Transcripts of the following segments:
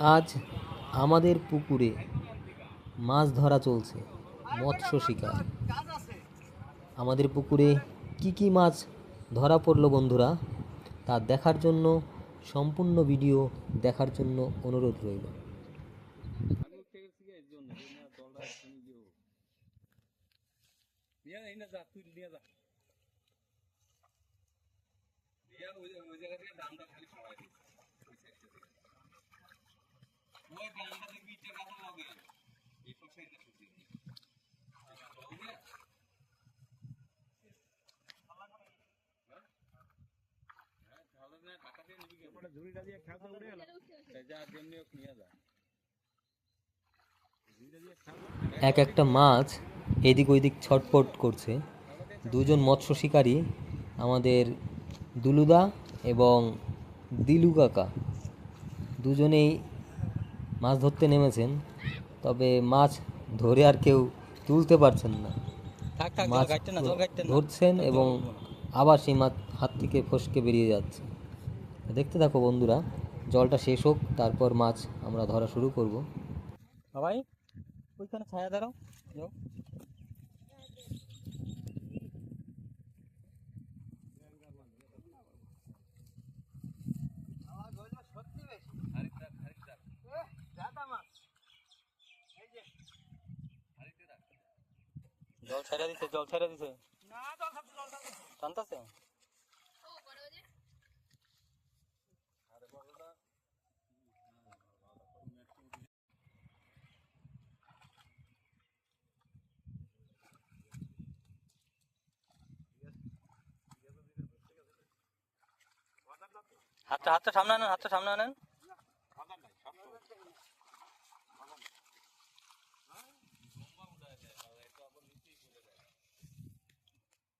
আজ আমাদের পুকুরে মাছ ধরা চলছে, মৎস্য শিকার। আমাদের পুকুরে কি কি মাছ ধরা পড়ল বন্ধুরা, তা দেখার জন্য, সম্পূর্ণ ভিডিও দেখার জন্য অনুরোধ রইল সবাই দিচ্ছে ওই সাইড থেকে ওই এক একটা মাছ এদিক ওইদিক ছটপট করছে। দুজন মৎস্য শিকারী, আমাদের দুলুদা এবং দিলু কাকা দুজনেই মাছ ধরতে নেমেছেন তবে মাছ ধরে আর কেউ তুলতে পারছেন না। মাছ ধরছেন এবং আবার সেই মাছ হাত থেকে ফসকে বেরিয়ে যাচ্ছে। দেখতে থাকো বন্ধুরা জলটা শেষ হোক তারপর মাছ আমরা ধরা শুরু করব। সবাই ওইখানে ছায়া দাঁড়াও জল ছেড়ে দিছে জল ছেড়ে দিছে। টানতাছে? হাতটা হাতটা সামনে আনেন হাতটা সামনে আনেন।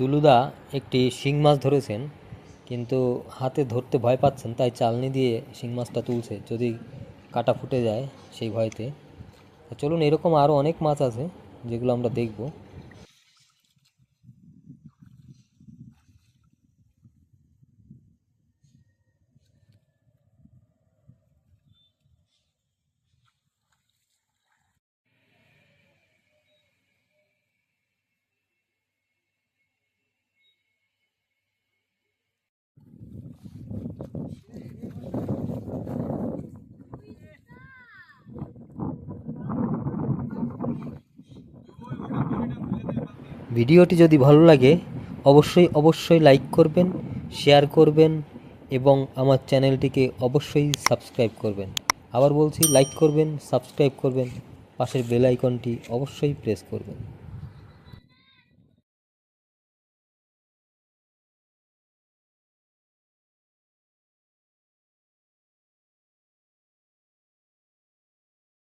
দুলুদা একটি শিং মাছ ধরেছেন, কিন্তু হাতে ধরতে ভয় পাচ্ছেন, তাই চালনি দিয়ে শিং মাছটা তুলছে। যদি কাটা ফুটে যায় সেই ভয়তে। চলুন, এরকম আরও অনেক মাছ আছে, যেগুলো আমরা দেখব। ভিডিওটি যদি ভালো লাগে, অবশ্যই অবশ্যই লাইক করবেন শেয়ার করবেন এবং আমার চ্যানেলটিকে অবশ্যই সাবস্ক্রাইব করবেন। আবার বলছি লাইক করবেন সাবস্ক্রাইব করবেন, পাশের বেল আইকনটি অবশ্যই প্রেস করবেন।